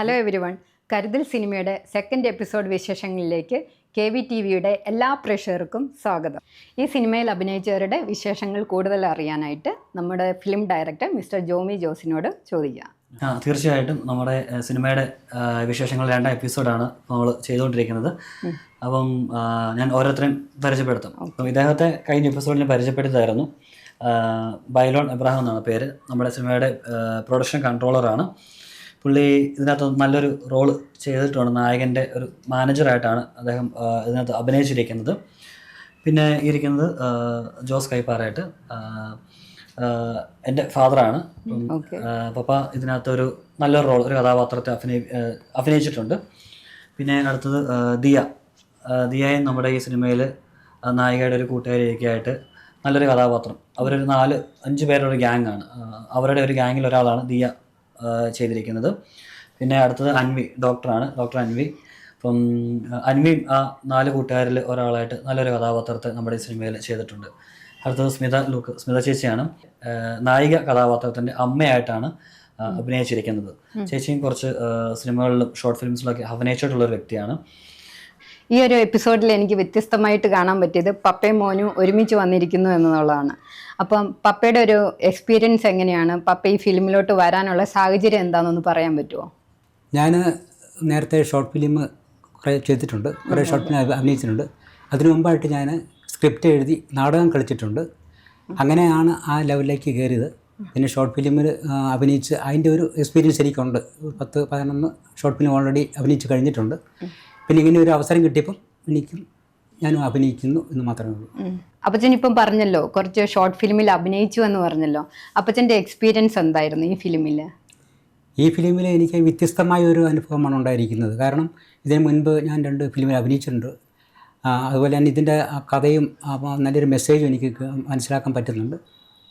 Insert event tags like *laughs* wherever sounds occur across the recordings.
Hello every one Karuthal സിനിമയുടെ second episode വിശേഷങ്ങളിലേക്ക് K V T വിയുടെ എല്ലാ പ്രേക്ഷകർക്കും സ്വാഗതം. ഈ സിനിമയിൽ അഭിനയിച്ചവരുടെ വിശേഷങ്ങൾ കൂടുതൽ അറിയാനായിട്ട് നമ്മുടെ ഫിലിം ഡയറക്ടർ മിസ്റ്റർ ജോമി ജോസിനോട് ചോദിക്കാം. ആ തീർച്ചയായിട്ടും നമ്മുടെ സിനിമയുടെ വിശേഷങ്ങൾ രണ്ടാം എപ്പിസോഡാണ് നമ്മൾ ചെയ്തുകൊണ്ടിരിക്കുന്നത്. അപ്പം ഞാൻ ഓരോരുത്തരെയും പരിചയപ്പെടുത്തും. അപ്പം ഇദ്ദേഹത്തെ കഴിഞ്ഞ എപ്പിസോഡിനെ പരിചയപ്പെടുത്തായിരുന്നു. ബൈലോൺ എബ്രാഹിം എന്നാണ് പേര്. നമ്മുടെ സിനിമയുടെ പ്രൊഡക്ഷൻ കൺട്രോളറാണ് പുള്ളി ഇതിനകത്ത് നല്ലൊരു റോൾ ചെയ്തിട്ടുണ്ട്. നായകന്റെ ഒരു മാനേജറായിട്ടാണ് അദ്ദേഹം ഇതിനകത്ത് അഭിനയിച്ചിരിക്കുന്നത്. പിന്നെ ഇരിക്കുന്നത് ജോസ് കൈപ്പാറായിട്ട്. എന്റെ ഫാദറാണ് പപ്പ ഇതിനകത്ത് ഒരു പപ്പ ഇതിനകത്തൊരു നല്ലൊരു റോൾ ഒരു കഥാപാത്രത്തെ അഭിനയി അഭിനയിച്ചിട്ടുണ്ട്. പിന്നെ അടുത്തത് ദിയ. ദിയയും നമ്മുടെ ഈ സിനിമയിൽ നായികയുടെ ഒരു കൂട്ടുകാരിയൊക്കെയായിട്ട് നല്ലൊരു കഥാപാത്രം. അവരൊരു നാല് അഞ്ച് പേരുടെ ഒരു ഗ്യാങ് ആണ്. അവരുടെ ഒരു ഗ്യാങ്ങിൽ ഒരാളാണ് ദിയ. ചെയ്തിരിക്കുന്നത്. പിന്നെ അടുത്തത് അൻവി ഡോക്ടറാണ്. ഡോക്ടർ അൻവി. അപ്പം അൻവി ആ നാല് കൂട്ടുകാരിൽ ഒരാളായിട്ട് നല്ലൊരു കഥാപാത്രത്തെ നമ്മുടെ ഈ സിനിമയിൽ ചെയ്തിട്ടുണ്ട്. അടുത്തത് സ്മിത ലൂക്ക് സ്മിത ചേച്ചിയാണ്. നായിക കഥാപാത്രത്തിന്റെ അമ്മയായിട്ടാണ് അഭിനയിച്ചിരിക്കുന്നത്. ചേച്ചിയും കുറച്ച് സിനിമകളിലും ഷോർട്ട് ഫിലിംസിലൊക്കെ അഭിനയിച്ചിട്ടുള്ള ഒരു വ്യക്തിയാണ്. ഈ ഒരു എപ്പിസോഡിൽ എനിക്ക് വ്യത്യസ്തമായിട്ട് കാണാൻ പറ്റിയത് പപ്പയും മോനും ഒരുമിച്ച് വന്നിരിക്കുന്നു എന്നുള്ളതാണ്. അപ്പം പപ്പയുടെ ഒരു എക്സ്പീരിയൻസ് എങ്ങനെയാണ്? പപ്പ ഈ ഫിലിമിലോട്ട് വരാനുള്ള സാഹചര്യം എന്താണെന്നൊന്ന് പറയാൻ പറ്റുമോ ഞാൻ നേരത്തെ ഷോർട്ട് ഫിലിം കുറേ ചെയ്തിട്ടുണ്ട്. കുറേ ഷോർട്ട് ഫിലിം അഭിനയിച്ചിട്ടുണ്ട്. അതിനു മുമ്പായിട്ട് ഞാൻ സ്ക്രിപ്റ്റ് എഴുതി നാടകം കളിച്ചിട്ടുണ്ട്. അങ്ങനെയാണ് ആ ലെവലിലേക്ക് കയറിയത്. പിന്നെ ഷോർട്ട് ഫിലിമിൽ അഭിനയിച്ച് അതിന്റെ ഒരു എക്സ്പീരിയൻസ് എനിക്കുണ്ട്. പത്ത് പതിനൊന്ന് ഷോർട്ട് ഫിലിം ഓൾറെഡി അഭിനയിച്ച് കഴിഞ്ഞിട്ടുണ്ട്. പിന്നെ ഇങ്ങനെ ഒരു അവസരം കിട്ടിയപ്പം എനിക്കും ഞാൻ അഭിനയിക്കുന്നു എന്ന് മാത്രമേ ഉള്ളൂ. അപ്പച്ചൻ ഇപ്പം പറഞ്ഞല്ലോ കുറച്ച് ഷോർട്ട് ഫിലിമിൽ അഭിനയിച്ചു എന്ന് പറഞ്ഞല്ലോ. അപ്പച്ചന്റെ എക്സ്പീരിയൻസ് എന്തായിരുന്നു ഈ ഫിലിമിൽ ഈ ഫിലിമിൽ എനിക്ക് വ്യത്യസ്തമായ ഒരു അനുഭവമാണ് ഉണ്ടായിരിക്കുന്നത്. കാരണം ഇതിനു മുൻപ് ഞാൻ രണ്ട് ഫിലിമിൽ അഭിനയിച്ചിട്ടുണ്ട്. അതുപോലെ തന്നെ ഇതിന്റെ കഥയും നല്ലൊരു മെസ്സേജും എനിക്ക് മനസ്സിലാക്കാൻ പറ്റുന്നുണ്ട്.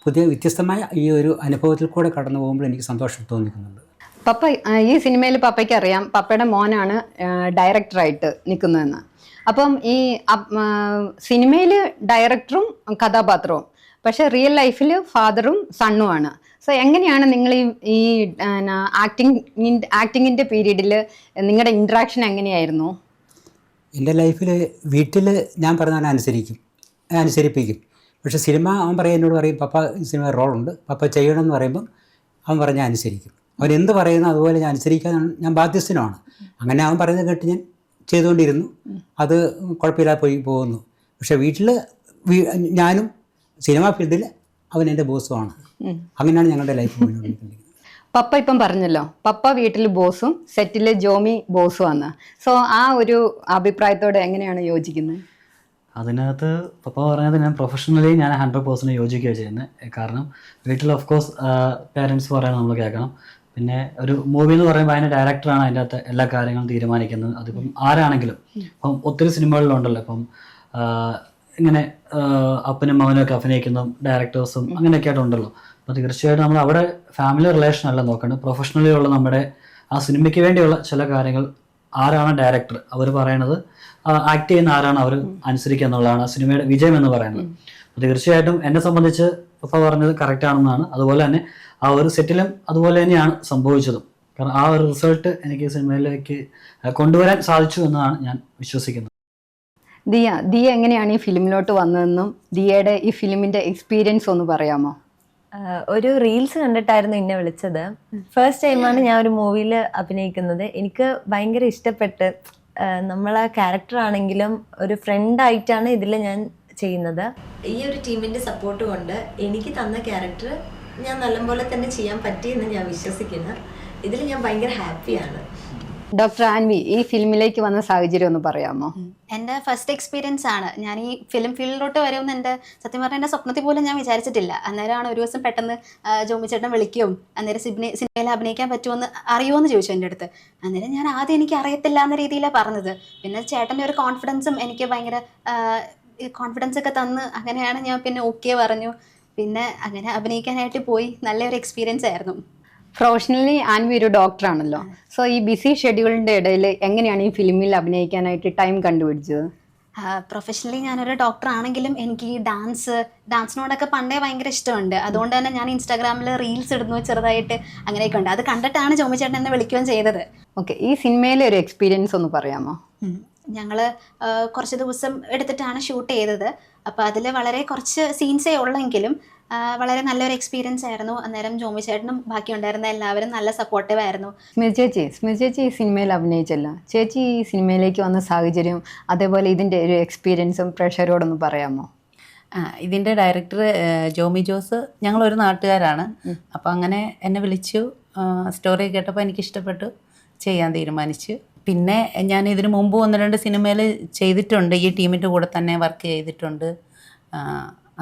പുതിയ വ്യത്യസ്തമായ ഈ ഒരു അനുഭവത്തിൽ കൂടെ കടന്നു പോകുമ്പോൾ എനിക്ക് സന്തോഷം തോന്നിക്കുന്നുണ്ട്. പപ്പ ഈ സിനിമയിൽ പപ്പയ്ക്ക് അറിയാം പപ്പയുടെ മോനാണ് ഡയറക്ടറായിട്ട് നിൽക്കുന്നതെന്ന്. അപ്പം ഈ സിനിമയിൽ ഡയറക്ടറും കഥാപാത്രവും പക്ഷെ റിയൽ ലൈഫിൽ ഫാദറും സണ്ണുമാണ് സോ എങ്ങനെയാണ് നിങ്ങൾ ഈ ഈ ആക്ടിങ് ആക്ടിങ്ങിന്റെ പീരീഡിൽ നിങ്ങളുടെ ഇൻട്രാക്ഷൻ എങ്ങനെയായിരുന്നു? എന്റെ ലൈഫിൽ വീട്ടിൽ ഞാൻ പറഞ്ഞാൽ അനുസരിക്കും. അനുസരിപ്പിക്കും. പക്ഷേ സിനിമ അവൻ പറയുന്നതിനോട് പറയും പപ്പ സിനിമ റോളുണ്ട് പപ്പ ചെയ്യണമെന്ന് പറയുമ്പം അവൻ പറഞ്ഞാൽ അനുസരിക്കും. അവൻ എന്ത് പറയുന്നു അതുപോലെ ഞാൻ അനുസരിക്കാൻ ഞാൻ ബാധ്യസ്ഥനുമാണ്. അങ്ങനെ അവൻ പറയുന്നത് കേട്ട് ഞാൻ ചെയ്തുകൊണ്ടിരുന്നു. അത് കുഴപ്പമില്ലാതെ പോയി പോകുന്നു. പക്ഷെ വീട്ടിൽ ഞാനും സിനിമാ ഫീൽഡിൽ അവൻ എന്റെ ബോസുമാണ്. അങ്ങനെയാണ് ഞങ്ങളുടെ ലൈഫ് മുന്നോട്ട് പപ്പ ഇപ്പം പറഞ്ഞല്ലോ പപ്പ വീട്ടിൽ ബോസും സെറ്റിലെ ജോമി ബോസും ആണ്. സോ ആ ഒരു അഭിപ്രായത്തോടെ എങ്ങനെയാണ് യോജിക്കുന്നത്? അതിനകത്ത് പപ്പ പറഞ്ഞത് ഞാൻ പ്രൊഫഷണലി ഞാൻ ഹൺഡ്രഡ് പേഴ്സന്റ് യോജിക്കുകയാണ് ചെയ്യുന്നത്. കാരണം വീട്ടിൽ ഓഫ് കോഴ്സ് പേരൻസ് പറയുന്നത് നമ്മൾ കേൾക്കണം. പിന്നെ ഒരു മൂവി എന്ന് പറയുമ്പോൾ അതിന്റെ ഡയറക്ടറാണ് അതിന്റെ അകത്ത് എല്ലാ കാര്യങ്ങളും തീരുമാനിക്കുന്നത്. അതിപ്പം ആരാണെങ്കിലും ഇപ്പം ഒത്തിരി സിനിമകളിലുണ്ടല്ലോ ഇപ്പം ഇങ്ങനെ അപ്പനും മകനും ഒക്കെ അഭിനയിക്കുന്ന ഡയറക്ടേഴ്സും അങ്ങനെയൊക്കെ ആയിട്ടുണ്ടല്ലോ അപ്പോൾ തീർച്ചയായിട്ടും നമ്മൾ അവിടെ ഫാമിലി റിലേഷൻ അല്ല നോക്കേണ്ടത്. പ്രൊഫഷണലി ഉള്ള നമ്മുടെ ആ സിനിമയ്ക്ക് വേണ്ടിയുള്ള ചില കാര്യങ്ങൾ ആരാണ് ഡയറക്ടർ അവർ പറയണത് ആക്ട് ചെയ്യുന്ന ആരാണ് അവർ അനുസരിക്കുക എന്നുള്ളതാണ് ആ സിനിമയുടെ വിജയം എന്ന് പറയുന്നത്. തീർച്ചയായിട്ടും എന്നെ സംബന്ധിച്ച് ഇപ്പൊ പറഞ്ഞത് കറക്റ്റ് ആണെന്നാണ്. അതുപോലെ തന്നെ ആ ഒരു സെറ്റിലും അതുപോലെ തന്നെയാണ് സംഭവിച്ചതും. കാരണം ആ ഒരു റിസൾട്ട് എനിക്ക് സിനിമയിലേക്ക് കൊണ്ടുവരാൻ സാധിച്ചു എന്നാണ് ഞാൻ വിശ്വസിക്കുന്നത്. ദിയ ദിയ എങ്ങനെയാണ് ഈ ഫിലിമിലോട്ട് വന്നതെന്നും ദിയയുടെ ഈ ഫിലിമിന്റെ എക്സ്പീരിയൻസ് ഒന്ന് പറയാമോ? ഒരു റീൽസ് കണ്ടിട്ടായിരുന്നു എന്നെ വിളിച്ചത്. ഫസ്റ്റ് ടൈമാണ് ഞാൻ ഒരു മൂവിയിൽ അഭിനയിക്കുന്നത്. എനിക്ക് ഭയങ്കര ഇഷ്ടപ്പെട്ട് നമ്മളെ ക്യാരക്ടർ ആണെങ്കിലും ഒരു ഫ്രണ്ട് ആയിട്ടാണ് ഇതിൽ ഞാൻ ചെയ്യുന്നത്? ഈ ഒരു ടീമിന്റെ സപ്പോർട്ട് കൊണ്ട് എനിക്ക് തന്ന ക്യാരക്ടർ ഞാൻ നല്ലപോലെ തന്നെ ചെയ്യാൻ പറ്റിയെന്ന് ഞാൻ വിശ്വസിക്കുന്നു. ഇതിൽ ഞാൻ ഭയങ്കര ഹാപ്പിയാണ് ഡോക്ടർ ആൻവി ഈ ഫിലിമിലേക്ക് വന്ന സാഹചര്യം ഒന്ന് പറയാമോ? എന്റെ ഫസ്റ്റ് എക്സ്പീരിയൻസ് ആണ്. ഞാൻ ഈ ഫിലിം ഫീൽഡിലോട്ട് വരുമെന്ന് എന്റെ സത്യം പറഞ്ഞാൽ എന്റെ സ്വപ്നത്തിൽ പോലും ഞാൻ വിചാരിച്ചിട്ടില്ല. അന്നേരമാണ് ഒരു ദിവസം പെട്ടെന്ന് ജോമിച്ചേട്ടൻ ജോമി ചേട്ടൻ വിളിക്കും. അന്നേരം സിനിമ സിനിമയിൽ അഭിനയിക്കാൻ പറ്റുമെന്ന് അറിയുമോയെന്ന് ചോദിച്ചു എന്റെ അടുത്ത്. അന്നേരം ഞാൻ ആദ്യം എനിക്ക് അറിയത്തില്ല എന്ന രീതിയിലാണ് പറഞ്ഞത്. പിന്നെ ചേട്ടന്റെ ഒരു കോൺഫിഡൻസും എനിക്ക് ഭയങ്കര കോൺഫിഡൻസ് ഒക്കെ തന്ന് അങ്ങനെയാണ് ഞാൻ പിന്നെ ഓക്കെ പറഞ്ഞു. പിന്നെ അങ്ങനെ അഭിനയിക്കാനായിട്ട് പോയി. നല്ലൊരു എക്സ്പീരിയൻസ് ആയിരുന്നു. പ്രൊഫഷണലി ആൻവി ഒരു ഡോക്ടറാണല്ലോ സോ ഈ ബിസി ഷെഡ്യൂളിന്റെ ഇടയിൽ എങ്ങനെയാണ് ഈ ഫിലിമിൽ അഭിനയിക്കാനായിട്ട് ടൈം കണ്ടുപിടിച്ചത്? പ്രൊഫഷണലി ഞാനൊരു ഡോക്ടർ ആണെങ്കിലും എനിക്ക് ഈ ഡാൻസ് ഡാൻസിനോടൊക്കെ പണ്ടേ ഭയങ്കര ഇഷ്ടമുണ്ട്. അതുകൊണ്ട് തന്നെ ഞാൻ ഇൻസ്റ്റാഗ്രാമിൽ റീൽസ് ഇടുന്നു ചെറുതായിട്ട് അങ്ങനെയൊക്കെ ഉണ്ട് അത് കണ്ടിട്ടാണ് ചോമിച്ചേട്ടൻ എന്നെ വിളിക്കുകയും ചെയ്തത്. ഓക്കെ ഈ സിനിമയിലെ ഒരു എക്സ്പീരിയൻസ് ഒന്ന് പറയാമോ? ഞങ്ങൾ കുറച്ച് ദിവസം എടുത്തിട്ടാണ് ഷൂട്ട് ചെയ്തത്. അപ്പോൾ അതിൽ വളരെ കുറച്ച് സീൻസേ ഉള്ളെങ്കിലും വളരെ നല്ലൊരു എക്സ്പീരിയൻസ് ആയിരുന്നു. അന്നേരം ജോമി ചേട്ടനും ബാക്കി ഉണ്ടായിരുന്ന എല്ലാവരും നല്ല സപ്പോർട്ടീവ് ആയിരുന്നു. സ്മിത ചേച്ചി സ്മിത ചേച്ചി ഈ സിനിമയിൽ അഭിനയിച്ചല്ലോ. ചേച്ചി ഈ സിനിമയിലേക്ക് വന്ന സാഹചര്യം അതേപോലെ ഇതിന്റെ ഒരു എക്സ്പീരിയൻസും പ്രഷറോടൊന്ന് പറയാമോ? ആ ഇതിന്റെ ഡയറക്ടർ ജോമി ജോസ് ഞങ്ങളൊരു നാട്ടുകാരാണ്. അപ്പോൾ അങ്ങനെ എന്നെ വിളിച്ചു. സ്റ്റോറി കേട്ടപ്പോൾ എനിക്ക് ഇഷ്ടപ്പെട്ടു ചെയ്യാൻ തീരുമാനിച്ചു. പിന്നെ ഞാൻ ഇതിന് മുമ്പ് ഒന്ന് രണ്ട് സിനിമയിൽ ചെയ്തിട്ടുണ്ട്. ഈ ടീമിന്റെ കൂടെ തന്നെ വർക്ക് ചെയ്തിട്ടുണ്ട്.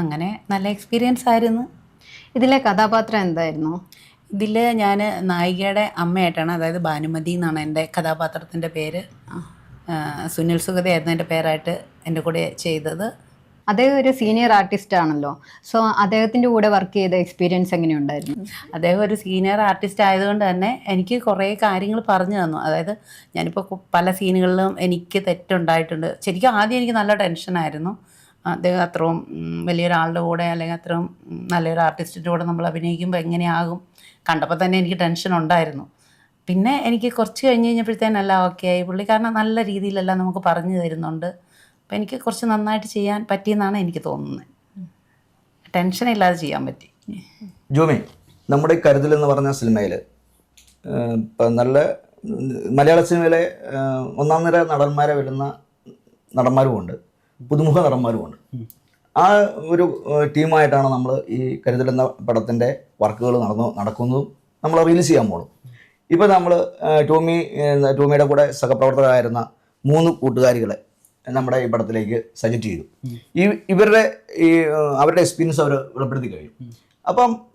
അങ്ങനെ നല്ല എക്സ്പീരിയൻസ് ആയിരുന്നു. ഇതിലെ കഥാപാത്രം എന്തായിരുന്നു? ഇതിൽ ഞാൻ നായികയുടെ അമ്മയായിട്ടാണ് അതായത് ഭാനുമതി എന്നാണ് എന്റെ കഥാപാത്രത്തിന്റെ പേര്. സുനിൽ സുഗതയായിരുന്നു എന്റെ പേരായിട്ട് എന്റെ കൂടെ ചെയ്തത്. അദ്ദേഹം ഒരു സീനിയർ ആർട്ടിസ്റ്റ് ആണല്ലോ. സോ അദ്ദേഹത്തിന്റെ കൂടെ വർക്ക് ചെയ്ത എക്സ്പീരിയൻസ് എങ്ങനെയുണ്ടായിരുന്നു? അദ്ദേഹം ഒരു സീനിയർ ആർട്ടിസ്റ്റ് ആയതുകൊണ്ട് തന്നെ എനിക്ക് കുറേ കാര്യങ്ങൾ പറഞ്ഞു തന്നു. അതായത് ഞാനിപ്പോൾ പല സീനുകളിലും എനിക്ക് തെറ്റുണ്ടായിട്ടുണ്ട്. ശരിക്കും ആദ്യം എനിക്ക് നല്ല ടെൻഷനായിരുന്നു അദ്ദേഹം അത്രയും വലിയൊരാളുടെ കൂടെ അല്ലെങ്കിൽ അത്രയും നല്ലൊരു ആർട്ടിസ്റ്റിന്റെ കൂടെ നമ്മൾ അഭിനയിക്കുമ്പോൾ എങ്ങനെയാകും കണ്ടപ്പോൾ തന്നെ എനിക്ക് ടെൻഷൻ ഉണ്ടായിരുന്നു. പിന്നെ എനിക്ക് കുറച്ച് കഴിഞ്ഞ് കഴിഞ്ഞപ്പോഴത്തേനെല്ലാം ഓക്കെ ആയി. പുള്ളി കാരണം നല്ല രീതിയിലെല്ലാം നമുക്ക് പറഞ്ഞു തരുന്നുണ്ട്. അപ്പോൾ എനിക്ക് കുറച്ച് നന്നായിട്ട് ചെയ്യാൻ പറ്റിയെന്നാണ് എനിക്ക് തോന്നുന്നത്. ടെൻഷൻ ഇല്ലാതെ ചെയ്യാൻ പറ്റി. ജോമി നമ്മുടെ ഈ കരുതൽ എന്ന് പറഞ്ഞ സിനിമയിൽ ഇപ്പം നല്ല മലയാള സിനിമയിലെ ഒന്നാം നിര നടന്മാരെ വരുന്ന നടന്മാരുമുണ്ട്. പുതുമുഖ നടന്മാരുമുണ്ട്. ആ ഒരു ടീമായിട്ടാണ് നമ്മൾ ഈ കരുതൽ എന്ന പടത്തിന്റെ വർക്കുകൾ നടന്നു നടക്കുന്നതും നമ്മൾ റിലീസ് ചെയ്യാൻ പോകും ഇപ്പോൾ നമ്മൾ ടോമി ടോമിയുടെ കൂടെ സഹപ്രവർത്തകരായിരുന്ന മൂന്ന് കൂട്ടുകാരികളെ നമ്മുടെ ഈ പടത്തിലേക്ക് സജക്റ്റ് ചെയ്തു. ഈ ഇവരുടെ ഈ അവരുടെ എക്സ്പീരിയൻസ് അവർ വെളിപ്പെടുത്തി കഴിഞ്ഞു. അപ്പം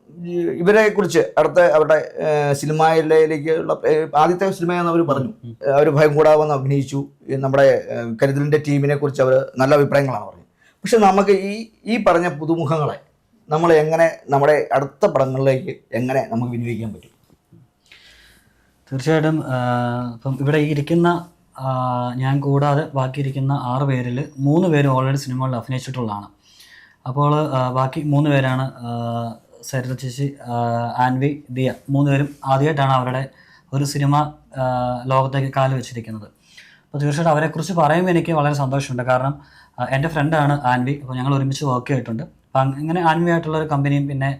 ഇവരെ കുറിച്ച് അടുത്ത അവരുടെ സിനിമയിലേക്കുള്ള ആദ്യത്തെ സിനിമയെന്ന് അവർ പറഞ്ഞു. അവർ ഭയം കൂടാവെന്ന് അഭിനയിച്ചു. നമ്മുടെ കരുതലിന്റെ ടീമിനെ കുറിച്ച് അവർ നല്ല അഭിപ്രായങ്ങളാണ് പറഞ്ഞത്. പക്ഷെ നമുക്ക് ഈ ഈ പറഞ്ഞ പുതുമുഖങ്ങളെ നമ്മൾ എങ്ങനെ നമ്മുടെ അടുത്ത പടങ്ങളിലേക്ക് എങ്ങനെ നമുക്ക് വിനിയോഗിക്കാൻ പറ്റും? തീർച്ചയായിട്ടും ഇപ്പം ഇവിടെ ഇരിക്കുന്ന ഞാൻ കൂടാതെ ബാക്കിയിരിക്കുന്ന ആറ് പേരിൽ മൂന്ന് പേര് ഓൾറെഡി സിനിമകളിൽ അഭിനയിച്ചിട്ടുള്ളതാണ്. അപ്പോൾ ബാക്കി മൂന്ന് പേരാണ് സരിത ചേച്ചി ആൻവി ദിയ. മൂന്ന് പേരും ആദ്യമായിട്ടാണ് അവരുടെ ഒരു സിനിമ ലോകത്തേക്ക് കാൽ വെച്ചിരിക്കുന്നത്. അപ്പോൾ തീർച്ചയായിട്ടും അവരെക്കുറിച്ച് പറയുമ്പോൾ എനിക്ക് വളരെ സന്തോഷമുണ്ട്. കാരണം എന്റെ ഫ്രണ്ടാണ് ആൻവി. അപ്പോൾ ഞങ്ങൾ ഒരുമിച്ച് വർക്ക് ചെയ്തിട്ടുണ്ട്. അപ്പം ആൻവി ആയിട്ടുള്ള ഒരു കമ്പനിയും പിന്നെ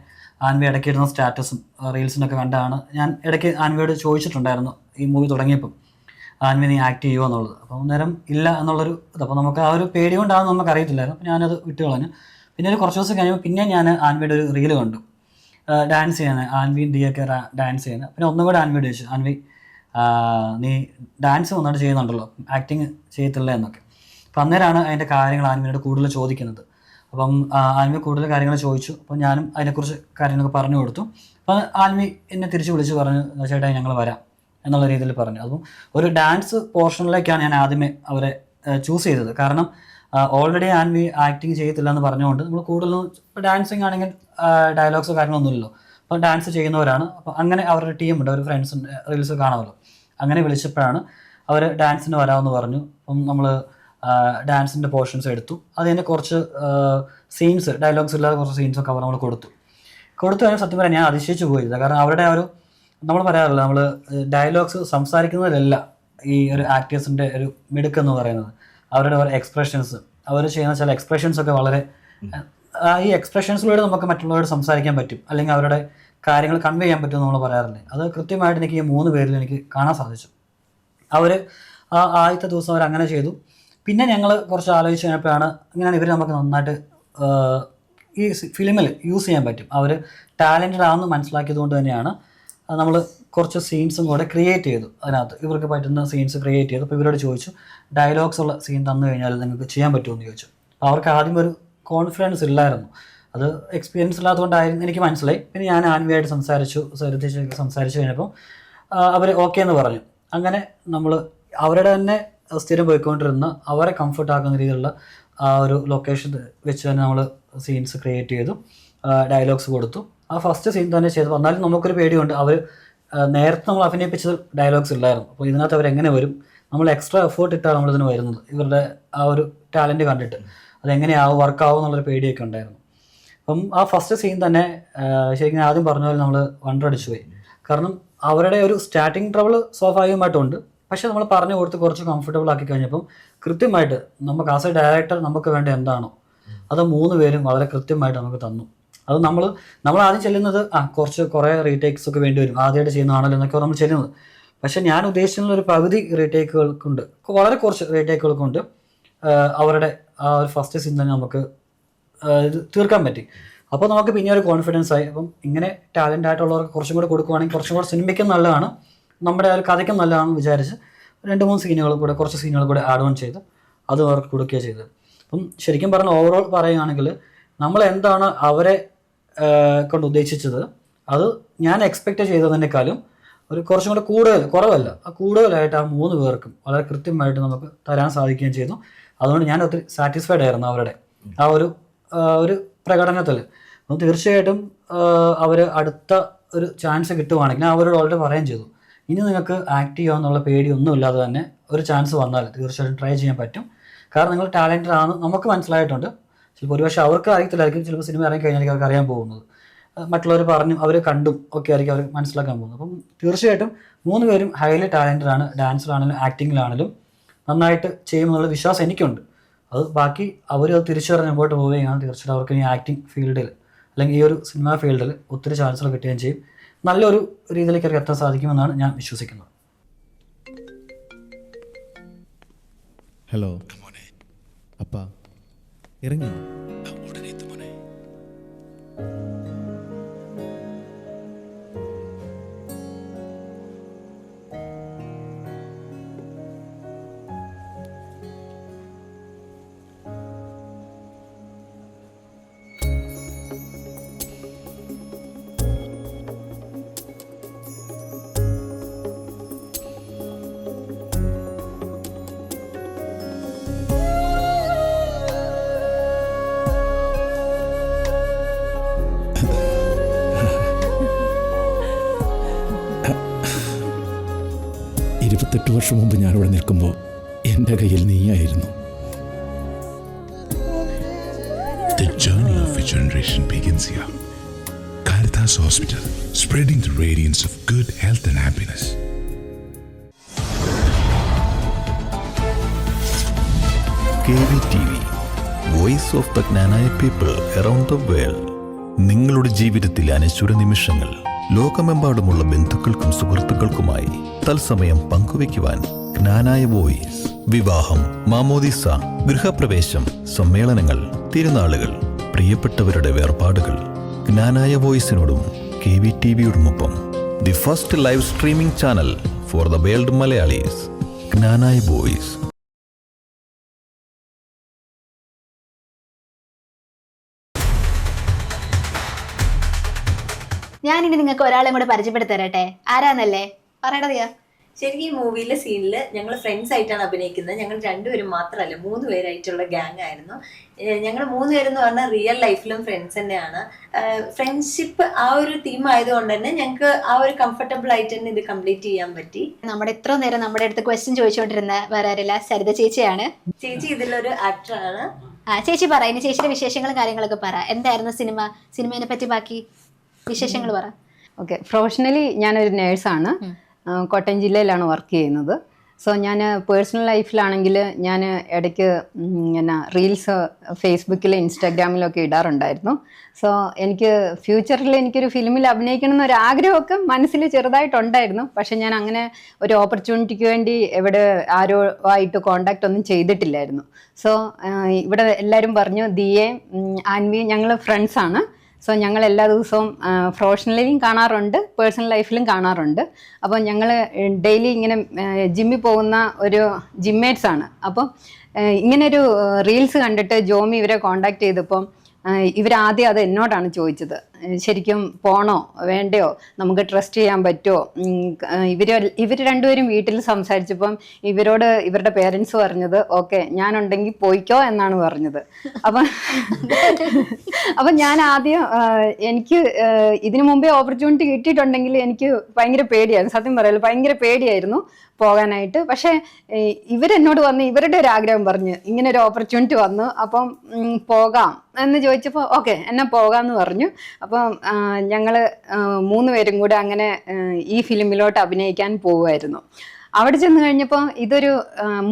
ആൻവി ഇടയ്ക്ക് ഇടുന്ന സ്റ്റാറ്റസും റീൽസിനൊക്കെ കണ്ടാണ് ഞാൻ ഇടയ്ക്ക് ആൻവിയോട് ചോദിച്ചിട്ടുണ്ടായിരുന്നു ഈ മൂവി തുടങ്ങിയപ്പം. ആൻവി നീ ആക്ട് ചെയ്യുമോ എന്നുള്ളത്. അപ്പോൾ അന്നേരം ഇല്ല എന്നുള്ളൊരു ഇത്. അപ്പോൾ നമുക്ക് ആ ഒരു പേടി കൊണ്ടാണെന്ന് നമുക്ക് അറിയത്തില്ലായിരുന്നു അപ്പോൾ ഞാനത് വിട്ട് കളഞ്ഞു. പിന്നെ ഒരു കുറച്ച് ദിവസം കഴിഞ്ഞപ്പോൾ പിന്നെ ഞാൻ ആൻവിയുടെ ഒരു റീൽ കണ്ടു. ഡാൻസ് ചെയ്യാൻ. ആൻവിയും ദിയൊക്കെ ഡാൻസ് ചെയ്യുന്നത് പിന്നെ ഒന്നും കൂടെ ആൻവിയോട് ചോദിച്ചു. ആൻവി നീ ഡാൻസ് വന്നിട്ട് ചെയ്യുന്നുണ്ടല്ലോ. ആക്ടിങ് ചെയ്യത്തില്ല എന്നൊക്കെ. അപ്പം അന്നേരമാണ് അതിന്റെ കാര്യങ്ങൾ ആൻവിയോട് കൂടുതൽ ചോദിക്കുന്നത്. അപ്പം ആൻവി കൂടുതൽ കാര്യങ്ങൾ ചോദിച്ചു. അപ്പം ഞാനും അതിനെക്കുറിച്ച് കാര്യങ്ങളൊക്കെ പറഞ്ഞു കൊടുത്തു. അപ്പം ആൻവി എന്നെ തിരിച്ച് വിളിച്ച് പറഞ്ഞു ചേട്ടാ ഞങ്ങൾ വരാം. എന്നുള്ള രീതിയിൽ പറഞ്ഞു. അപ്പം ഒരു ഡാൻസ് പോർഷനിലേക്കാണ് ഞാൻ ആദ്യമേ അവരെ ചൂസ് ചെയ്തത്. കാരണം ഓൾറെഡി ആൻവി ആക്ടിങ് ചെയ്യത്തില്ല എന്ന് പറഞ്ഞുകൊണ്ട് നമ്മൾ കൂടുതലും ഡാൻസിങ് ആണെങ്കിൽ ഡയലോഗ്സോ കാര്യങ്ങളൊന്നുമില്ലല്ലോ. അപ്പോൾ ഡാൻസ് ചെയ്യുന്നവരാണ്. അപ്പോൾ അങ്ങനെ അവരുടെ ടീമുണ്ട് അവർ ഫ്രണ്ട്സ് റീൽസ് കാണാമല്ലോ. അങ്ങനെ വിളിച്ചപ്പോഴാണ് അവർ ഡാൻസിന് വരാമെന്ന് പറഞ്ഞു. അപ്പം നമ്മൾ ഡാൻസിന്റെ പോർഷൻസ് എടുത്തു. അത് തന്നെ കുറച്ച് സീൻസ് ഡയലോഗ്സ് ഇല്ലാതെ കുറച്ച് സീൻസൊക്കെ അവർ നമ്മൾ കൊടുത്തു. കൊടുത്തു കഴിഞ്ഞാൽ സത്യം പറയാൻ ഞാൻ അതിശയിച്ചു പോയില്ല കാരണം അവരുടെ ഒരു നമ്മൾ പറയാറില്ല നമ്മൾ ഡയലോഗ്സ് സംസാരിക്കുന്നതിലല്ല ഈ ഒരു ആക്ടേഴ്സിന്റെ ഒരു മിടുക്കെന്ന് പറയുന്നത്. അവരുടെ ഓരോ എക്സ്പ്രഷൻസ് അവർ ചെയ്യുന്ന ചില എക്സ്പ്രഷൻസ് ഒക്കെ വളരെ ഈ എക്സ്പ്രഷൻസിലൂടെ നമുക്ക് മറ്റുള്ളവരോട് സംസാരിക്കാൻ പറ്റും. അല്ലെങ്കിൽ അവരുടെ കാര്യങ്ങൾ കൺവേ ചെയ്യാൻ പറ്റും നമ്മൾ പറയാറില്ലേ. അത് കൃത്യമായിട്ട് എനിക്ക് ഈ മൂന്ന് പേരിൽ എനിക്ക് കാണാൻ സാധിച്ചു. അവർ ആ ആദ്യത്തെ ദിവസം അവർ അങ്ങനെ ചെയ്തു. പിന്നെ ഞങ്ങൾ കുറച്ച് ആലോചിച്ച് കഴിഞ്ഞപ്പോഴാണ് ഇങ്ങനെയാണ് ഇവർ നമുക്ക് നന്നായിട്ട് ഈ ഫിലിമിൽ യൂസ് ചെയ്യാൻ പറ്റും. അവർ ടാലന്റഡ് ആണെന്ന് മനസ്സിലാക്കിയത് കൊണ്ട് തന്നെയാണ് നമ്മൾ കുറച്ച് സീൻസും കൂടെ ക്രിയേറ്റ് ചെയ്തു അതിനകത്ത്. ഇവർക്ക് പറ്റുന്ന സീൻസ് ക്രിയേറ്റ് ചെയ്തു. അപ്പോൾ ഇവരോട് ചോദിച്ചു ഡയലോഗ്സ് ഉള്ള സീൻ തന്നു കഴിഞ്ഞാൽ നിങ്ങൾക്ക് ചെയ്യാൻ പറ്റുമോ എന്ന് ചോദിച്ചു. അപ്പോൾ അവർക്ക് ആദ്യം ഒരു കോൺഫിഡൻസ് ഇല്ലായിരുന്നു. അത് എക്സ്പീരിയൻസ് ഇല്ലാത്തതുകൊണ്ടായിരുന്നു എനിക്ക് മനസ്സിലായി. പിന്നെ ഞാൻ ആൻവിയായിട്ട് സംസാരിച്ചു സരിതേശൊക്കെ സംസാരിച്ചു കഴിഞ്ഞപ്പോൾ അവർ ഓക്കെ എന്ന് പറഞ്ഞു. അങ്ങനെ നമ്മൾ അവരുടെ തന്നെ സ്ഥിരം പോയിക്കൊണ്ടിരുന്ന അവരെ കംഫർട്ട് ആക്കുന്ന രീതിയിലുള്ള ആ ഒരു ലൊക്കേഷൻ വെച്ച് തന്നെ നമ്മൾ സീൻസ് ക്രിയേറ്റ് ചെയ്തു ഡയലോഗ്സ് കൊടുത്തു. ആ ഫസ്റ്റ് സീൻ തന്നെ ചെയ്തപ്പോൾ എന്നാലും നമുക്കൊരു പേടിയുണ്ട്. അവർ നേരത്തെ നമ്മൾ അഭിനയിപ്പിച്ചത് ഡയലോഗ്സ് ഇല്ലായിരുന്നു. അപ്പോൾ ഇതിനകത്ത് അവരെങ്ങനെ വരും? നമ്മൾ എക്സ്ട്രാ എഫേർട്ട് ഇട്ടാണ് നമ്മളിതിന് വരുന്നത്. ഇവരുടെ ആ ഒരു ടാലന്റ് കണ്ടിട്ട്. അതെങ്ങനെയാവും വർക്കാവും എന്നുള്ളൊരു പേടിയൊക്കെ ഉണ്ടായിരുന്നു. അപ്പം ആ ഫസ്റ്റ് സീൻ തന്നെ ശരിക്കും ആദ്യം പറഞ്ഞ പോലെ നമ്മൾ വണ്ടടിച്ചു പോയി. കാരണം അവരുടെ ഒരു സ്റ്റാർട്ടിങ് ട്രബിൾ സ്വാഭാവികമായിട്ടുണ്ട് പക്ഷേ നമ്മൾ പറഞ്ഞു കൊടുത്ത് കുറച്ച് കംഫർട്ടബിൾ ആക്കി കഴിഞ്ഞപ്പം കൃത്യമായിട്ട് നമുക്ക് ആസ് എ ഡയറക്ടർ നമുക്ക് വേണ്ട എന്താണോ അത് മൂന്ന് പേരും വളരെ കൃത്യമായിട്ട് നമുക്ക് തന്നു. അത് നമ്മൾ നമ്മൾ ആദ്യം ചെല്ലുന്നത് ആ കുറച്ച് കുറേ റീടേക്സ് ഒക്കെ വേണ്ടി വരും. ആദ്യമായിട്ട് ചെയ്യുന്നതാണല്ലോ എന്നൊക്കെ നമ്മൾ ചെല്ലുന്നത്. പക്ഷെ ഞാൻ ഉദ്ദേശിക്കുന്ന ഒരു പകുതി റീടേക്കുകൾക്കുണ്ട് വളരെ കുറച്ച് റീടേക്കുകൾക്കുണ്ട് അവരുടെ ആ ഒരു ഫസ്റ്റ് സീൻ തന്നെ നമുക്ക് തീർക്കാൻ പറ്റി. അപ്പോൾ നമുക്ക് പിന്നെ ഒരു കോൺഫിഡൻസ് ആയി. അപ്പം ഇങ്ങനെ ടാലന്റ് ആയിട്ടുള്ളവർക്ക് കുറച്ചും കൂടെ കൊടുക്കുവാണെങ്കിൽ കുറച്ചും കൂടെ സിനിമയ്ക്കും നല്ലതാണ്. നമ്മുടെ ഒരു കഥയ്ക്കും നല്ലതാണെന്ന് വിചാരിച്ച് രണ്ട് മൂന്ന് സീനുകൾ കൂടെ കുറച്ച് സീനുകൾ കൂടെ ആഡ് ഓൺ ചെയ്ത് അത് അവർക്ക് കൊടുക്കുകയാണ് ചെയ്തത്. അപ്പം ശരിക്കും പറഞ്ഞ ഓവറോൾ പറയുകയാണെങ്കിൽ നമ്മൾ എന്താണ് അവരെ കൊണ്ട് ഉദ്ദേശിച്ചത്. അത് ഞാൻ എക്സ്പെക്റ്റ് ചെയ്തതിനേക്കാളും ഒരു കുറച്ചും കൂടെ കൂടുതൽ കുറവല്ല. ആ കൂടുതലായിട്ട് ആ മൂന്ന് പേർക്കും വളരെ കൃത്യമായിട്ട് നമുക്ക് തരാൻ സാധിക്കുകയും ചെയ്തു. അതുകൊണ്ട് ഞാൻ ഒത്തിരി സാറ്റിസ്ഫൈഡ് ആയിരുന്നു അവരുടെ ആ ഒരു ഒരു പ്രകടനത്തിൽ. തീർച്ചയായിട്ടും അവർ അടുത്ത ഒരു ചാൻസ് കിട്ടുവാണെങ്കിൽ അവരോട് ഓൾറെഡി പറയുകയും ചെയ്തു. ഇനി നിങ്ങൾക്ക് ആക്ട് ചെയ്യാമെന്നുള്ള പേടിയൊന്നും ഇല്ലാതെ തന്നെ ഒരു ചാൻസ് വന്നാൽ തീർച്ചയായിട്ടും ട്രൈ ചെയ്യാൻ പറ്റും. കാരണം നിങ്ങൾ ടാലന്റഡ് ആണ് നമുക്ക് മനസ്സിലായിട്ടുണ്ട്. ചിലപ്പോൾ ഒരുപക്ഷെ അവർക്ക് അറിയത്തില്ലായിരിക്കും ചിലപ്പോൾ സിനിമ ഇറങ്ങി കഴിഞ്ഞാൽ അവർക്ക് അറിയാൻ പോകുന്നത്. മറ്റുള്ളവർ പറഞ്ഞു അവർ കണ്ടും ഒക്കെ ആയിരിക്കും അവർ മനസ്സിലാക്കാൻ പോകുന്നത്. അപ്പം തീർച്ചയായിട്ടും മൂന്ന് പേരും ഹൈലി ടാലന്റഡ് ആണ് ഡാൻസിലാണെങ്കിലും ആക്ടിങ്ങിലാണെങ്കിലും നന്നായിട്ട് ചെയ്യുമെന്നുള്ള വിശ്വാസം എനിക്കുണ്ട്. അത് ബാക്കി അവർ അത് തിരിച്ചറിഞ്ഞ് മുമ്പോട്ട് പോവുകയാണ് തീർച്ചയായിട്ടും അവർക്ക് ഈ ആക്ടിങ് ഫീൽഡിൽ അല്ലെങ്കിൽ ഈ ഒരു സിനിമാ ഫീൽഡിൽ ഒത്തിരി ചാൻസുകൾ കിട്ടുകയും ചെയ്യും. നല്ലൊരു രീതിയിലേക്ക് അവർക്ക് എത്താൻ സാധിക്കുമെന്നാണ് ഞാൻ വിശ്വസിക്കുന്നത്. ഹലോ അപ്പ. இறங்கி உடனே ഇരുപത്തെട്ട് വർഷം മുമ്പ് ഞാനിവിടെ നിൽക്കുമ്പോൾ എന്റെ കയ്യിൽ നീയായിരുന്നു The journey of a generation begins here. Caritas Hospital, spreading the radiance of good health and happiness. KVTV, Voice of the Gnanaya People around the world. നിങ്ങളുടെ ജീവിതത്തിലെ അനശ്വര നിമിഷങ്ങൾ ലോകമെമ്പാടുമുള്ള ബന്ധുക്കൾക്കും സുഹൃത്തുക്കൾക്കുമായി തത്സമയം പങ്കുവയ്ക്കുവാൻ ജ്ഞാനായ വോയിസ് വിവാഹം മാമോദിസ ഗൃഹപ്രവേശം സമ്മേളനങ്ങൾ തിരുനാളുകൾ പ്രിയപ്പെട്ടവരുടെ വേർപാടുകൾ ജ്ഞാനായ വോയിസിനോടും K V T വിയോടുമൊപ്പം. The first live streaming channel for the world Malayalees Knanaya voice. ഞാനിനി നിങ്ങൾക്ക് ഒരാളെ കൂടെ പരിചയപ്പെടുത്തി തരട്ടെ പറയണതിയാ ശരിക്കും ഈ മൂവിയിലെ സീനിൽ ഞങ്ങൾ ഫ്രണ്ട്സ് ആയിട്ടാണ് അഭിനയിക്കുന്നത്. ഞങ്ങൾ രണ്ടുപേരും മാത്രമല്ല മൂന്ന് പേരായിട്ടുള്ള ഗ്യാങ് ആയിരുന്നു. ഞങ്ങൾ മൂന്ന് പേരെന്ന് പറഞ്ഞാൽ റിയൽ ലൈഫിലും ഫ്രണ്ട്സ് തന്നെയാണ്. ഫ്രണ്ട്ഷിപ്പ് ആ ഒരു തീം ആയതുകൊണ്ട് തന്നെ ഞങ്ങൾക്ക് ആ ഒരു കംഫർട്ടബിൾ ആയിട്ട് തന്നെ ഇത് കംപ്ലീറ്റ് ചെയ്യാൻ പറ്റി. നമ്മുടെ ഇത്ര നേരം നമ്മുടെ അടുത്ത് ക്വസ്റ്റ്യൻ ചോദിച്ചുകൊണ്ടിരുന്ന വേറെ ആരില്ല സരിത ചേച്ചിയാണ്. ചേച്ചി ഇതിലൊരു ആക്ടറാണ് ആ ചേച്ചി പറ. ഇനി ചേച്ചിയുടെ വിശേഷങ്ങളും കാര്യങ്ങളൊക്കെ പറ. എന്തായിരുന്നു സിനിമ? സിനിമയെ പറ്റി ബാക്കി വിശേഷങ്ങൾ പറ. ഓക്കെ പ്രൊഫഷണലി ഞാനൊരു നേഴ്സാണ് കോട്ടയം ജില്ലയിലാണ് വർക്ക് ചെയ്യുന്നത്. സോ ഞാൻ പേഴ്സണൽ ലൈഫിലാണെങ്കിൽ ഞാൻ ഇടയ്ക്ക് എന്നാ റീൽസ് ഫേസ്ബുക്കിൽ ഇൻസ്റ്റാഗ്രാമിലൊക്കെ ഇടാറുണ്ടായിരുന്നു. സോ എനിക്ക് ഫ്യൂച്ചറിൽ എനിക്കൊരു ഫിലിമിൽ അഭിനയിക്കണം എന്നൊരു ആഗ്രഹമൊക്കെ മനസ്സിൽ ചെറുതായിട്ടുണ്ടായിരുന്നു. പക്ഷെ ഞാൻ അങ്ങനെ ഒരു ഓപ്പർച്യൂണിറ്റിക്ക് വേണ്ടി എവിടെ ആരോ ആയിട്ട് കോണ്ടാക്ട് ഒന്നും ചെയ്തിട്ടില്ലായിരുന്നു. സോ ഇവിടെ എല്ലാവരും പറഞ്ഞു ദിയെ ആൻവി ഞങ്ങൾ ഫ്രണ്ട്സാണ് സോ ഞങ്ങൾ എല്ലാ ദിവസവും പ്രൊഫഷണലിയും കാണാറുണ്ട് പേഴ്സണൽ ലൈഫിലും കാണാറുണ്ട്. അപ്പോൾ ഞങ്ങൾ ഡെയിലി ഇങ്ങനെ ജിമ്മിൽ പോകുന്ന ഒരു ജിമ്മേറ്റ്സ് ആണ്. അപ്പം ഇങ്ങനൊരു റീൽസ് കണ്ടിട്ട് ജോമി ഇവരെ കോണ്ടാക്ട് ചെയ്തപ്പം ഇവരാദ്യം അത് എന്നോടാണ് ചോദിച്ചത്. ശരിക്കും പോണോ വേണ്ടയോ നമുക്ക് ട്രസ്റ്റ് ചെയ്യാൻ പറ്റുമോ ഇവർ ഇവർ രണ്ടുപേരും വീട്ടിൽ സംസാരിച്ചപ്പം ഇവരോട് ഇവരുടെ പേരൻസ് പറഞ്ഞത് ഓക്കെ ഞാനുണ്ടെങ്കിൽ പോയിക്കോ എന്നാണ് പറഞ്ഞത്. അപ്പം *laughs* അപ്പം ഞാൻ ആദ്യം എനിക്ക് ഇതിനു മുമ്പേ ഓപ്പർച്യൂണിറ്റി കിട്ടിയിട്ടുണ്ടെങ്കിൽ എനിക്ക് ഭയങ്കര പേടിയായിരുന്നു. സത്യം പറയാലോ ഭയങ്കര പേടിയായിരുന്നു പോകാനായിട്ട്. പക്ഷേ ഇവരെന്നോട് വന്ന് ഇവരുടെ ഒരു ആഗ്രഹം പറഞ്ഞ് ഇങ്ങനെ ഒരു ഓപ്പർച്യൂണിറ്റി വന്നു അപ്പം പോകാം എന്ന് ചോദിച്ചപ്പോൾ ഓക്കെ എന്നെ പോകാമെന്ന് പറഞ്ഞു. അപ്പം ഞങ്ങൾ മൂന്ന് പേരും കൂടെ അങ്ങനെ ഈ ഫിലിമിലോട്ട് അഭിനയിക്കാൻ പോവുമായിരുന്നു അവിടെ ചെന്ന് കഴിഞ്ഞപ്പോൾ ഇതൊരു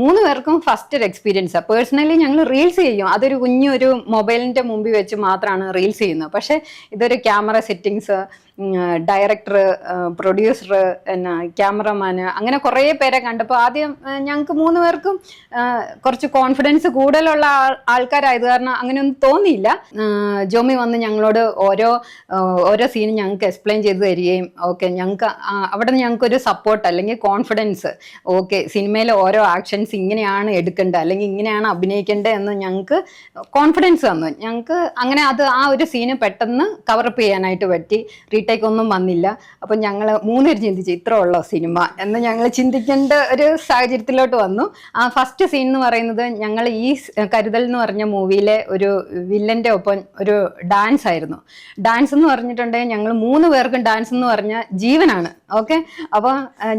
മൂന്ന് പേർക്കും ഫസ്റ്റ് ഒരു എക്സ്പീരിയൻസ് എക്സ്പീരിയൻസാണ് പേഴ്സണലി ഞങ്ങൾ റീൽസ് ചെയ്യും. അതൊരു കുഞ്ഞൊരു മൊബൈലിന്റെ മുമ്പിൽ വെച്ച് മാത്രമാണ് റീൽസ് ചെയ്യുന്നത്. പക്ഷേ ഇതൊരു ക്യാമറ സെറ്റിങ്സ് ഡയറക്ടർ പ്രൊഡ്യൂസർ എന്നാ ക്യാമറമാന് അങ്ങനെ കുറേ പേരെ കണ്ടപ്പോൾ ആദ്യം ഞങ്ങൾക്ക് മൂന്ന് പേർക്കും കുറച്ച് കോൺഫിഡൻസ് കൂടുതലുള്ള ആൾ- ആൾക്കാരായത് കാരണം അങ്ങനെയൊന്നും തോന്നിയില്ല. ജോമി വന്ന് ഞങ്ങളോട് ഓരോ ഓരോ സീനും ഞങ്ങൾക്ക് എക്സ്പ്ലെയിൻ ചെയ്ത് തരികയും ഓക്കെ ഞങ്ങൾക്ക് അവിടെ നിന്ന് ഞങ്ങൾക്കൊരു സപ്പോർട്ട് അല്ലെങ്കിൽ കോൺഫിഡൻസ് ഓക്കെ സിനിമയിലെ ഓരോ ആക്ഷൻസ് ഇങ്ങനെയാണ് എടുക്കേണ്ടത് അല്ലെങ്കിൽ ഇങ്ങനെയാണ് അഭിനയിക്കേണ്ടത് എന്ന് ഞങ്ങൾക്ക് കോൺഫിഡൻസ് തന്നു. ഞങ്ങൾക്ക് അങ്ങനെ അത് ആ ഒരു സീന് പെട്ടെന്ന് കവറപ്പ് ചെയ്യാനായിട്ട് പറ്റി. റീടേക്ക് ഒന്നും വന്നില്ല. അപ്പം ഞങ്ങൾ മൂന്നുപേരും ചിന്തിച്ചു ഇത്ര ഉള്ളോ സിനിമ എന്ന് ഞങ്ങൾ ചിന്തിക്കേണ്ട ഒരു സാഹചര്യത്തിലോട്ട് വന്നു. ആ ഫസ്റ്റ് സീൻ എന്ന് പറയുന്നത് ഞങ്ങൾ ഈ കരുതൽ എന്ന് പറഞ്ഞ മൂവിയിലെ ഒരു വില്ലന്റെ ഒപ്പം ഒരു ഡാൻസ് ആയിരുന്നു. ഡാൻസ് എന്ന് പറഞ്ഞിട്ടുണ്ടെങ്കിൽ ഞങ്ങൾ മൂന്ന് പേർക്കും ഡാൻസ് എന്ന് പറഞ്ഞ ജീവനാണ്. ഓക്കെ അപ്പോൾ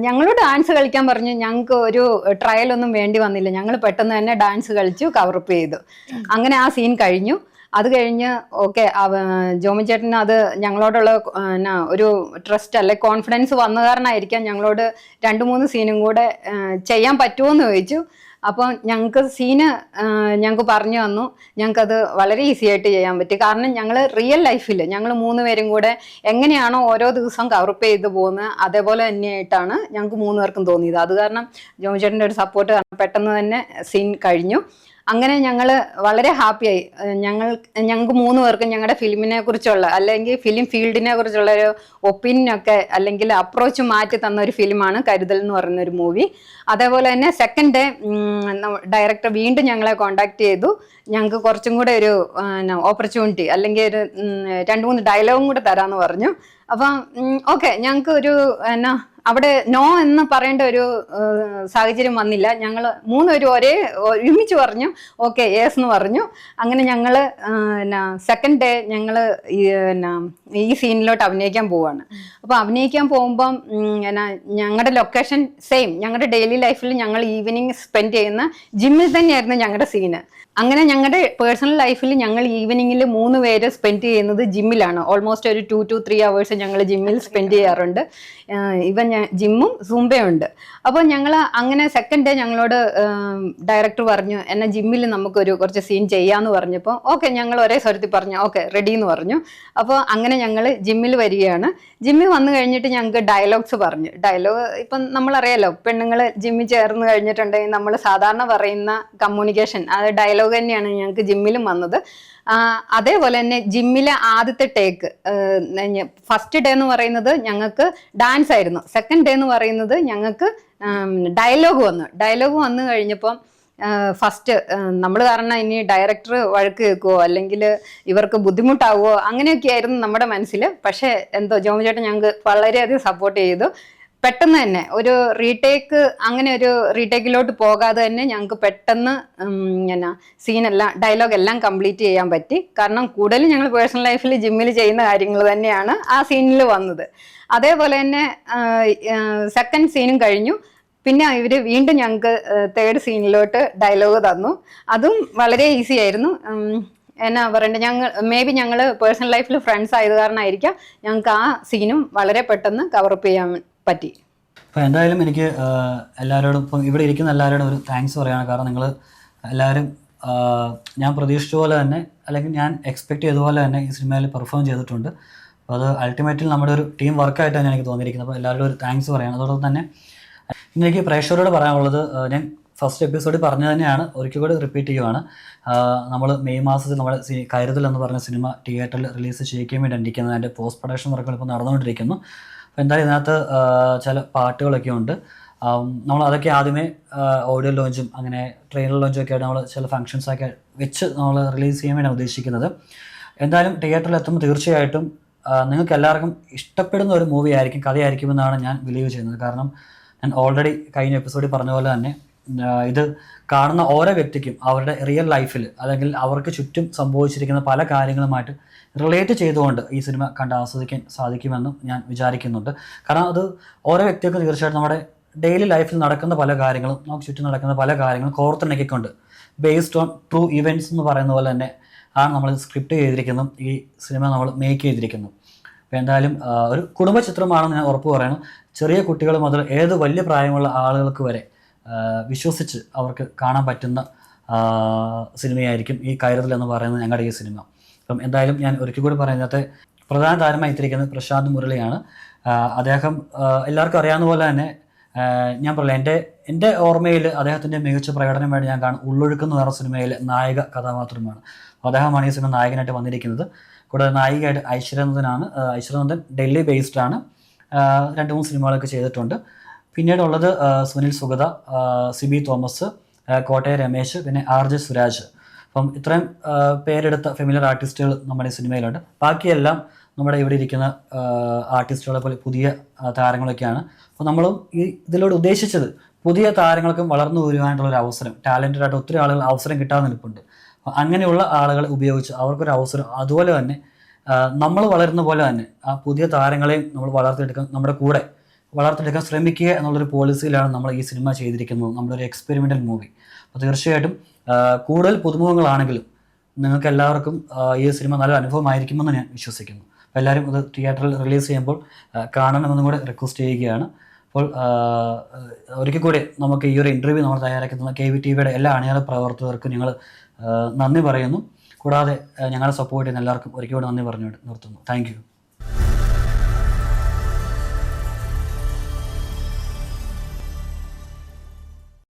ഞങ്ങളോട് ഡാൻസ് കളിക്കാൻ പറഞ്ഞു. ഞങ്ങൾക്ക് ഒരു ട്രയൽ ഒന്നും വേണ്ടി വന്നില്ല. ഞങ്ങൾ പെട്ടെന്ന് തന്നെ ഡാൻസ് കളിച്ചു കവറപ്പ് ചെയ്തു. അങ്ങനെ ആ സീൻ കഴിഞ്ഞു. അത് കഴിഞ്ഞ് ഓക്കെ ജോമി ചേട്ടന് അത് ഞങ്ങളോടുള്ള ഒരു ട്രസ്റ്റ് അല്ലെ കോൺഫിഡൻസ് വന്ന കാരണമായിരിക്കാം ഞങ്ങളോട് രണ്ട് മൂന്ന് സീനും കൂടെ ചെയ്യാൻ പറ്റുമോ എന്ന് ചോദിച്ചു അപ്പോൾ ഞങ്ങൾക്ക് സീന് ഞങ്ങൾക്ക് പറഞ്ഞു തന്നു. ഞങ്ങൾക്കത് വളരെ ഈസി ആയിട്ട് ചെയ്യാൻ പറ്റി. കാരണം ഞങ്ങൾ റിയൽ ലൈഫിൽ ഞങ്ങൾ മൂന്ന് പേരും കൂടെ എങ്ങനെയാണോ ഓരോ ദിവസം കവറപ്പ് ചെയ്ത് പോകുന്നത് അതേപോലെ തന്നെയായിട്ടാണ് ഞങ്ങൾക്ക് മൂന്ന് പേർക്കും തോന്നിയത്. അത് കാരണം ജോമി ചേട്ടന്റെ ഒരു സപ്പോർട്ട് പെട്ടെന്ന് തന്നെ സീൻ കഴിഞ്ഞു. അങ്ങനെ ഞങ്ങൾ വളരെ ഹാപ്പിയായി. ഞങ്ങൾ ഞങ്ങൾക്ക് മൂന്ന് പേർക്കും ഞങ്ങളുടെ ഫിലിമിനെ കുറിച്ചുള്ള അല്ലെങ്കിൽ ഫിലിം ഫീൽഡിനെ കുറിച്ചുള്ള ഒരു ഒപ്പീനിയനൊക്കെ അല്ലെങ്കിൽ അപ്രോച്ച് മാറ്റി തന്ന ഒരു ഫിലിമാണ് കരുതൽ എന്ന് പറയുന്ന ഒരു മൂവി അതേപോലെ തന്നെ സെക്കൻഡ് ഡേ ഡയറക്ടർ വീണ്ടും ഞങ്ങളെ കോണ്ടാക്ട് ചെയ്തു. ഞങ്ങൾക്ക് കുറച്ചും കൂടെ ഒരു ഓപ്പർച്യൂണിറ്റി അല്ലെങ്കിൽ ഒരു രണ്ട് മൂന്ന് ഡയലോഗും കൂടെ തരാമെന്ന് പറഞ്ഞു. അപ്പം ഓക്കെ ഞങ്ങൾക്ക് ഒരു എന്നാ അവിടെ നോ എന്ന് പറയേണ്ട ഒരു സാഹചര്യം വന്നില്ല. ഞങ്ങൾ മൂന്നുപേരും ഒരേ ഒരുമിച്ച് പറഞ്ഞു ഓക്കെ യേസ് എന്ന് പറഞ്ഞു. അങ്ങനെ ഞങ്ങൾ സെക്കൻഡ് ഡേ ഞങ്ങൾ ഈ സീനിലോട്ട് അഭിനയിക്കാൻ പോവാണ്. അപ്പോൾ അഭിനയിക്കാൻ പോകുമ്പം ഞങ്ങളുടെ ലൊക്കേഷൻ സെയിം ഞങ്ങളുടെ ഡെയിലി ലൈഫിൽ ഞങ്ങൾ ഈവനിങ് സ്പെൻഡ് ചെയ്യുന്ന ജിമ്മിൽ തന്നെയായിരുന്നു ഞങ്ങളുടെ സീന് അങ്ങനെ ഞങ്ങളുടെ പേഴ്സണൽ ലൈഫിൽ ഞങ്ങൾ ഈവനിങ്ങിൽ മൂന്ന് പേര് സ്പെൻഡ് ചെയ്യുന്നത് ജിമ്മിലാണ് ഓൾമോസ്റ്റ് ഒരു ടു ടു ത്രീ അവേഴ്സ് ഞങ്ങൾ ജിമ്മിൽ സ്പെൻഡ് *laughs* ചെയ്യാറുണ്ട്. ഇവൻ ജിമ്മും സൂംബയുണ്ട് അപ്പോൾ ഞങ്ങൾ അങ്ങനെ സെക്കൻഡ് ഡേ ഞങ്ങളോട് ഡയറക്ടർ പറഞ്ഞു എന്നെ ജിമ്മിൽ നമുക്കൊരു കുറച്ച് സീൻ ചെയ്യാമെന്ന് പറഞ്ഞപ്പോൾ ഓക്കെ ഞങ്ങൾ ഒരേ സ്വരത്തിൽ പറഞ്ഞു ഓക്കെ റെഡി എന്ന് പറഞ്ഞു. അപ്പോൾ അങ്ങനെ ഞങ്ങൾ ജിമ്മിൽ വരികയാണ്. ജിമ്മിൽ വന്നു കഴിഞ്ഞിട്ട് ഞങ്ങൾക്ക് ഡയലോഗ്സ് പറഞ്ഞു. ഡയലോഗ് ഇപ്പം നമ്മളറിയാലോ പെണ്ണുങ്ങൾ ജിമ്മിൽ ചേർന്ന് കഴിഞ്ഞിട്ടുണ്ടെങ്കിൽ നമ്മൾ സാധാരണ പറയുന്ന കമ്മ്യൂണിക്കേഷൻ അത് ഡയലോഗ് തന്നെയാണ് ഞങ്ങൾക്ക് ജിമ്മിലും വന്നത്. അതേപോലെ തന്നെ ജിമ്മിലെ ആദ്യത്തെ ടേക്ക് ഫസ്റ്റ് ഡേ എന്ന് പറയുന്നത് ഞങ്ങൾക്ക് ഡാൻസ് ആയിരുന്നു. സെക്കൻഡ് ഡേ എന്ന് പറയുന്നത് ഞങ്ങൾക്ക് ഡയലോഗ് വന്നു. ഡയലോഗ് വന്നു കഴിഞ്ഞപ്പം ഫസ്റ്റ് നമ്മൾ കാരണം ഇനി ഡയറക്ടർ വഴക്ക് കേൾക്കുമോ അല്ലെങ്കിൽ ഇവർക്ക് ബുദ്ധിമുട്ടാവുമോ അങ്ങനെയൊക്കെ ആയിരുന്നു നമ്മുടെ മനസ്സിൽ പക്ഷേ എന്തോ ജോമി ചേട്ടൻ ഞങ്ങൾക്ക് വളരെയധികം സപ്പോർട്ട് ചെയ്തു. പെട്ടെന്ന് തന്നെ ഒരു റീടേക്ക് അങ്ങനെ ഒരു റീടേക്കിലോട്ട് പോകാതെ തന്നെ ഞങ്ങൾക്ക് പെട്ടെന്ന് എന്നാ സീനെല്ലാം ഡയലോഗ് എല്ലാം കംപ്ലീറ്റ് ചെയ്യാൻ പറ്റി. കാരണം കൂടുതലും ഞങ്ങൾ പേഴ്സണൽ ലൈഫിൽ ജിമ്മിൽ ചെയ്യുന്ന കാര്യങ്ങൾ തന്നെയാണ് ആ സീനിൽ വന്നത്. അതേപോലെ തന്നെ സെക്കൻഡ് സീനും കഴിഞ്ഞു. പിന്നെ ഇവർ വീണ്ടും ഞങ്ങൾക്ക് തേർഡ് സീനിലോട്ട് ഡയലോഗ് തന്നു. അതും വളരെ ഈസി ആയിരുന്നു. എന്നാ പറയണ്ടേ ഞങ്ങൾ മേ ബി ഞങ്ങൾ പേഴ്സണൽ ലൈഫിൽ ഫ്രണ്ട്സ് ആയത് കാരണമായിരിക്കാം ഞങ്ങൾക്ക് ആ സീനും വളരെ പെട്ടെന്ന് കവറപ്പ് ചെയ്യാൻ പറ്റി. അപ്പോൾ എന്തായാലും എനിക്ക് എല്ലാവരോടും ഇപ്പം ഇവിടെ ഇരിക്കുന്ന എല്ലാവരോടും ഒരു താങ്ക്സ് പറയാണ് കാരണം നിങ്ങൾ എല്ലാവരും ഞാൻ പ്രതീക്ഷിച്ച പോലെ തന്നെ അല്ലെങ്കിൽ ഞാൻ എക്സ്പെക്ട് ചെയ്ത പോലെ തന്നെ ഈ സിനിമയിൽ പെർഫോം ചെയ്തിട്ടുണ്ട്. അപ്പോൾ അത് അൾട്ടിമേറ്റ്ലി നമ്മുടെ ഒരു ടീം വർക്കായിട്ട് തന്നെ എനിക്ക് തോന്നിയിരിക്കുന്നത്. അപ്പോൾ എല്ലാവരോടും ഒരു താങ്ക്സ് പറയാണ് അതോടൊപ്പം തന്നെ എനിക്ക് പ്രേക്ഷകരോട് പറയാനുള്ളത് ഞാൻ ഫസ്റ്റ് എപ്പിസോഡിൽ പറഞ്ഞു തന്നെയാണ്. ഒരിക്കൽ കൂടി റിപ്പീറ്റ് ചെയ്യുവാണ്. നമ്മൾ മെയ് മാസത്തിൽ നമ്മുടെ കരുതൽ എന്ന് പറഞ്ഞ സിനിമ തിയേറ്ററിൽ റിലീസ് ചെയ്യിക്കാൻ വേണ്ടി ഇരിക്കുന്നത് അതിന്റെ പോസ്റ്റ് പ്രൊഡക്ഷൻ വർക്കുകൾ ഇപ്പോൾ നടന്നുകൊണ്ടിരിക്കുന്നു. അപ്പോൾ എന്തായാലും ഇതിനകത്ത് ചില പാട്ടുകളൊക്കെ ഉണ്ട്. നമ്മൾ അതൊക്കെ ആദ്യമേ ഓഡിയോ ലോഞ്ചും അങ്ങനെ ട്രെയിലർ ലോഞ്ചും ഒക്കെ ആയിട്ട് നമ്മൾ ചില ഫംഗ്ഷൻസൊക്കെ വെച്ച് നമ്മൾ റിലീസ് ചെയ്യാൻ വേണ്ടിയാണ് ഉദ്ദേശിക്കുന്നത്. എന്തായാലും തിയേറ്ററിൽ എത്തുമ്പോൾ തീർച്ചയായിട്ടും നിങ്ങൾക്ക് എല്ലാവർക്കും ഇഷ്ടപ്പെടുന്ന ഒരു മൂവി ആയിരിക്കും കഥയായിരിക്കുമെന്നാണ് ഞാൻ ബിലീവ് ചെയ്യുന്നത്. കാരണം ഞാൻ ഓൾറെഡി കഴിഞ്ഞ എപ്പിസോഡിൽ പറഞ്ഞ പോലെ തന്നെ ഇത് കാണുന്ന ഓരോ വ്യക്തിക്കും അവരുടെ റിയൽ ലൈഫിൽ അല്ലെങ്കിൽ അവർക്ക് ചുറ്റും സംഭവിച്ചിരിക്കുന്ന പല കാര്യങ്ങളുമായിട്ട് റിലേറ്റ് ചെയ്തുകൊണ്ട് ഈ സിനിമ കണ്ട് ആസ്വദിക്കാൻ സാധിക്കുമെന്നും ഞാൻ വിചാരിക്കുന്നുണ്ട്. കാരണം അത് ഓരോ വ്യക്തികൾക്ക് തീർച്ചയായിട്ടും നമ്മുടെ ഡെയിലി ലൈഫിൽ നടക്കുന്ന പല കാര്യങ്ങളും നമുക്ക് ചുറ്റും നടക്കുന്ന പല കാര്യങ്ങളും കോർത്തിണക്കിക്കൊണ്ട് ബേസ്ഡ് ഓൺ ട്രൂ ഇവന്റ്സ് എന്ന് പറയുന്ന പോലെ തന്നെ ആണ് നമ്മൾ സ്ക്രിപ്റ്റ് ചെയ്തിരിക്കുന്നു ഈ സിനിമ നമ്മൾ മേക്ക് ചെയ്തിരിക്കുന്നു അപ്പോൾ എന്തായാലും ഒരു കുടുംബ ചിത്രമാണെന്ന് ഞാൻ ഉറപ്പ് പറയുന്നു. ചെറിയ കുട്ടികൾ മുതൽ ഏത് വലിയ പ്രായമുള്ള ആളുകൾക്ക് വരെ വിശ്വസിച്ച് അവർക്ക് കാണാൻ പറ്റുന്ന സിനിമയായിരിക്കും ഈ കയറുതൽ എന്ന് പറയുന്നത് ഞങ്ങളുടെ ഈ സിനിമ. അപ്പം എന്തായാലും ഞാൻ ഒരിക്കൽ കൂടി പറയുന്നത് പ്രധാന താരമായി എത്തിയിരിക്കുന്നത് പ്രശാന്ത് മുരളിയാണ്. അദ്ദേഹം എല്ലാവർക്കും അറിയാവുന്ന പോലെ തന്നെ ഞാൻ പറയാം എന്റെ എന്റെ ഓർമ്മയിൽ അദ്ദേഹത്തിന്റെ മികച്ച പ്രകടനം വേണ്ടി ഞാൻ കാണും ഉള്ളൊഴുക്കുന്ന വേറെ സിനിമയിലെ നായക കഥാപാത്രമാണ്. അദ്ദേഹമാണ് ഈ സിനിമ നായകനായിട്ട് വന്നിരിക്കുന്നത്. കൂടാതെ നായികയായിട്ട് ഐശ്വര്യനന്ദനാണ് ഐശ്വര്യനന്ദൻ ഡൽഹി ബേസ്ഡ് ആണ്. രണ്ട് മൂന്ന് സിനിമകളൊക്കെ ചെയ്തിട്ടുണ്ട്. പിന്നീടുള്ളത് സുനിൽ സുഗത സിബി തോമസ് കോട്ടയ രമേശ് പിന്നെ ആർ ജെ സുരാജ്. അപ്പം ഇത്രയും പേരെടുത്ത ഫെമിലിയർ ആർട്ടിസ്റ്റുകൾ നമ്മുടെ സിനിമയിലുണ്ട്. ബാക്കിയെല്ലാം നമ്മുടെ ഇവിടെ ഇരിക്കുന്ന ആർട്ടിസ്റ്റുകളെ പോലെ പുതിയ താരങ്ങളൊക്കെയാണ്. അപ്പോൾ നമ്മളും ഈ ഇതിലൂടെ ഉദ്ദേശിച്ചത് പുതിയ താരങ്ങൾക്കും വളർന്നു വരുവാനായിട്ടുള്ള ഒരു അവസരം ടാലന്റഡ് ആയിട്ട് ഒത്തിരി ആളുകൾ അവസരം കിട്ടാൻ നിൽപ്പുണ്ട്. അങ്ങനെയുള്ള ആളുകളെ ഉപയോഗിച്ച് അവർക്കൊരു അവസരം അതുപോലെ തന്നെ നമ്മൾ വളരുന്ന പോലെ തന്നെ ആ പുതിയ താരങ്ങളെയും നമ്മൾ വളർത്തിയെടുക്കാൻ നമ്മുടെ കൂടെ വളർത്തിയെടുക്കാൻ ശ്രമിക്കുക എന്നുള്ളൊരു പോളിസിയിലാണ് നമ്മൾ ഈ സിനിമ ചെയ്തിരിക്കുന്നത്. നമ്മുടെ ഒരു എക്സ്പെരിമെന്റൽ മൂവി അപ്പോൾ തീർച്ചയായിട്ടും കൂടുതൽ പുതുമുഖങ്ങളാണെങ്കിലും നിങ്ങൾക്ക് എല്ലാവർക്കും ഈ സിനിമ നല്ല അനുഭവമായിരിക്കുമെന്ന് ഞാൻ വിശ്വസിക്കുന്നു. അപ്പോൾ എല്ലാവരും ഇത് തിയേറ്ററിൽ റിലീസ് ചെയ്യുമ്പോൾ കാണണമെന്നും കൂടെ റിക്വസ്റ്റ് ചെയ്യുകയാണ്. അപ്പോൾ ഒരിക്കൽ കൂടി നമുക്ക് ഈ ഒരു ഇന്റർവ്യൂ നമ്മൾ തയ്യാറാക്കുന്ന കെ വി ടി വിയുടെ എല്ലാ അണിയറ പ്രവർത്തകർക്കും ഞങ്ങൾ നന്ദി പറയുന്നു. കൂടാതെ ഞങ്ങളെ സപ്പോർട്ട് ചെയ്യുന്ന എല്ലാവർക്കും ഒരിക്കൽ കൂടി നന്ദി പറഞ്ഞു നിർത്തുന്നു. താങ്ക്